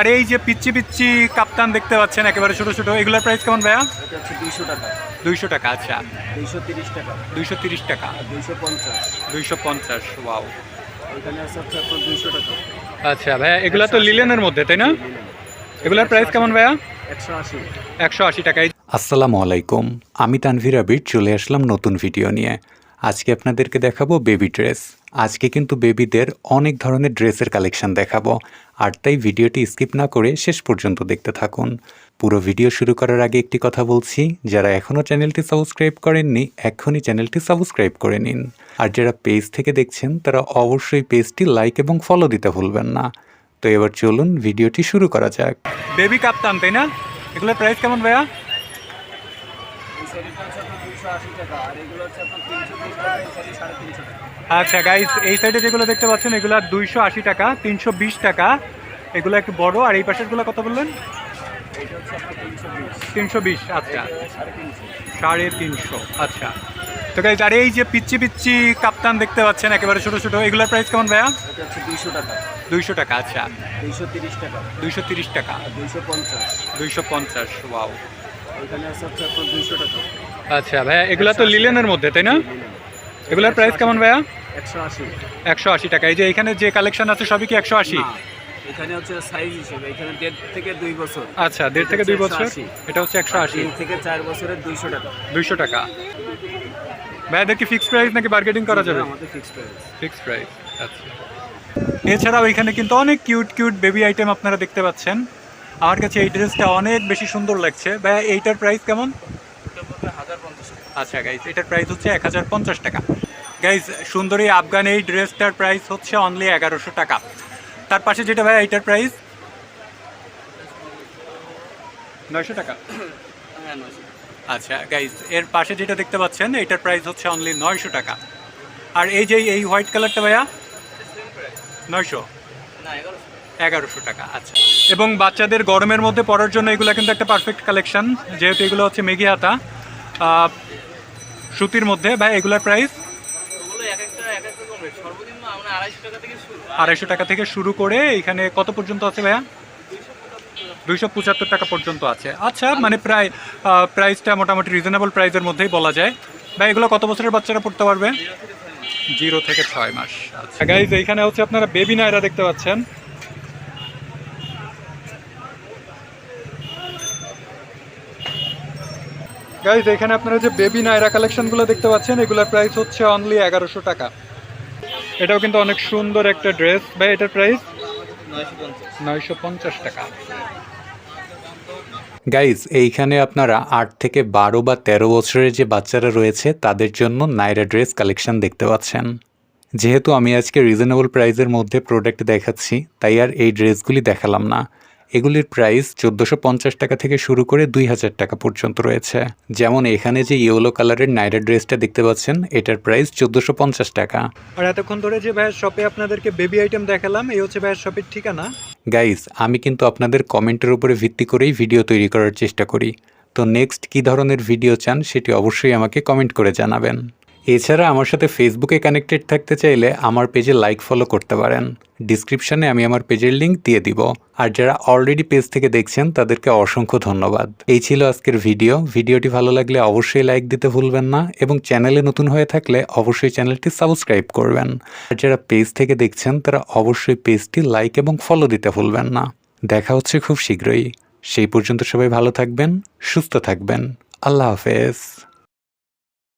আর এই যে পিচ্ছি পিচ্ছি কাপ্তান দেখতে পাচ্ছেন একেবারে ছোট ছোট এগুলোর প্রাইস কেমন ভাইয়া? দুইশো টাকা। দুইশো টাকা আচ্ছা। দুইশো তিরিশ টাকা। দুইশো তিরিশ টাকা। দুইশো পঞ্চাশ। দুইশো পঞ্চাশ ওয়াও এখানে আছে আপনার দুইশো টাকা। আচ্ছা ভাইয়া এগুলো তো লিলেনের মধ্যে তাই না? এগুলোর প্রাইস কেমন ভাইয়া? একশো আশি। একশো আশি টাকায় আসসালামু আলাইকুম আমি তানভীর আবির চলে আসলাম নতুন ভিডিও নিয়ে। আজকে আপনাদেরকে দেখাবো বেবি ড্রেস আজকে কিন্তু বেবিদের অনেক ধরনের ড্রেসের কালেকশন দেখাবো আর তাই ভিডিওটি স্কিপ না করে শেষ পর্যন্ত দেখতে থাকুন। পুরো ভিডিও শুরু করার আগে একটি কথা বলছি যারা এখনও চ্যানেলটি সাবস্ক্রাইব করেননি এখনই চ্যানেলটি সাবস্ক্রাইব করে নিন। আর যারা পেজ থেকে দেখছেন তারা অবশ্যই পেজটি লাইক এবং ফলো দিতে ভুলবেন না। তো এবার চলুন ভিডিওটি শুরু করা যাক। বেবি কাপ্তান তাই না? এগুলোর প্রাইস কেমন ভাইয়া? টাকা আর এগুলো হচ্ছে আপনার তিনশো বিশ টাকা। আচ্ছা গাইস এই সাইডে যেগুলো দেখতে পাচ্ছেন এগুলো দুইশো আশি টাকা তিনশো বিশ টাকা। এগুলো একটু বড় আর এই পাশেরগুলো কত বললেন? তিনশো বিশ আচ্ছা। সাড়ে তিনশো আচ্ছা। তো গাইজ আর এই যে পিচ্ছি পিচ্ছি কাপ্তান দেখতে পাচ্ছেন একেবারে ছোটো ছোটো এগুলোর প্রাইস কেমন ভাইয়া? দুইশো টাকা। দুইশো টাকা আচ্ছা। দুইশো তিরিশ টাকা। দুইশো তিরিশ টাকা। দুইশো পঞ্চাশ। দুইশো পঞ্চাশ ওয়াও আচ্ছা ভাইয়া এগুলো তো লিলেনের মধ্যে তাই না? এগুলোর প্রাইস কেমন ভাইয়া? একশো আশি। একশো আশি টাকা। এই যে এখানে যে কালেকশন আছে সবই কি একশো আশি? এখানে হচ্ছে সাইজ হিসেবে এখানে দেড় থেকে দুই বছর। আচ্ছা দেড় থেকে দুই বছর? এটা হচ্ছে একশো আশি। থেকে চার বছরের দুইশো টাকা। দুইশো টাকা। ভাইয়াদের কি ফিক্সড প্রাইস নাকি বার্গেটিং করা যাবে? আমাদের প্রাইস ফিক্সড প্রাইস আচ্ছা। এছাড়াও এখানে কিন্তু অনেক কিউট কিউট বেবি আইটেম আপনারা দেখতে পাচ্ছেন। আমার কাছে এই ড্রেসটা অনেক বেশি সুন্দর লাগছে। ভাইয়া এইটার প্রাইস কেমন? আচ্ছা গাইজ এটার প্রাইস হচ্ছে এক হাজার পঞ্চাশ টাকা। গাইজ সুন্দরী আফগান এই ড্রেসটার প্রাইস হচ্ছে অনলি এগারোশো টাকা। তার পাশে যেটা ভাই এটার প্রাইস নয়শো টাকা? হ্যাঁ আচ্ছা গাইজ এর পাশে যেটা দেখতে পাচ্ছেন এটার প্রাইস হচ্ছে অনলি নয়শো টাকা। আর এই যে এই হোয়াইট কালারটা ভাইয়া? নয়শো। এগারোশো। টাকা আচ্ছা। এবং বাচ্চাদের গরমের মধ্যে পরার জন্য এগুলো কিন্তু একটা পারফেক্ট কালেকশন যেহেতু এগুলো হচ্ছে মেগি হাতা। সুতির মধ্যে ভাই এগুলোর প্রাইস আড়াইশো টাকা থেকে শুরু। করে এখানে কত পর্যন্ত আছে ভাইয়া? দুইশো পঁচাত্তর টাকা পর্যন্ত আছে। আচ্ছা মানে প্রায় প্রাইসটা মোটামুটি রিজনেবল প্রাইসের মধ্যেই বলা যায়। ভাই এগুলো কত বছরের বাচ্চারা পড়তে পারবে? জিরো থেকে ছয় মাস। আচ্ছা গাইজ এইখানে হচ্ছে আপনারা বেবি নায়রা দেখতে পাচ্ছেন। গাইজ এখানে আপনারা যে বেবি নায়রা কালেকশনগুলো দেখতে পাচ্ছেন, এগুলোর প্রাইস হচ্ছে অনলি এগারোশো টাকা। এটাও কিন্তু অনেক সুন্দর একটা ড্রেস ভাই, এটার প্রাইস নয়শো পঞ্চাশ। টাকা। গাইজ এইখানে আপনারা আট থেকে বারো বা তেরো বছরের যে বাচ্চারা রয়েছে, তাদের জন্য নাইরা ড্রেস কালেকশন দেখতে পাচ্ছেন। যেহেতু আমি আজকে রিজনেবল প্রাইসের মধ্যে প্রোডাক্ট দেখাচ্ছি, তাই আর এই ড্রেসগুলি দেখালাম না। এগুলির প্রাইস চোদ্দোশো পঞ্চাশ টাকা থেকে শুরু করে দুই হাজার টাকা পর্যন্ত রয়েছে। যেমন এখানে যে ইয়েলো কালারের নাইরা ড্রেসটা দেখতে পাচ্ছেন এটার প্রাইস চোদ্দোশো পঞ্চাশ টাকা। আর এতক্ষণ ধরে যে ভাইয়ের শপে আপনাদেরকে বেবি আইটেম দেখালাম এই হচ্ছে ভাইয়ের শপের ঠিকানা। গাইজ আমি কিন্তু আপনাদের কমেন্টের উপরে ভিত্তি করেই ভিডিও তৈরি করার চেষ্টা করি। তো নেক্সট কী ধরনের ভিডিও চান সেটি অবশ্যই আমাকে কমেন্ট করে জানাবেন। এছাড়া আমার সাথে ফেসবুকে কানেক্টেড থাকতে চাইলে আমার পেজে লাইক ফলো করতে পারেন। ডিসক্রিপশনে আমি আমার পেজের লিঙ্ক দিয়ে দিব। আর যারা অলরেডি পেজ থেকে দেখছেন, তাদেরকে অসংখ্য ধন্যবাদ। এই ছিল আজকের ভিডিও ভিডিওটি ভালো লাগলে অবশ্যই লাইক দিতে ভুলবেন না এবং চ্যানেলে নতুন হয়ে থাকলে অবশ্যই চ্যানেলটি সাবস্ক্রাইব করবেন। আর যারা পেজ থেকে দেখছেন, তারা অবশ্যই পেজটি লাইক এবং ফলো দিতে ভুলবেন না। দেখা হচ্ছে খুব শীঘ্রই। সেই পর্যন্ত সবাই ভালো থাকবেন, সুস্থ থাকবেন। আল্লাহ হাফেজ।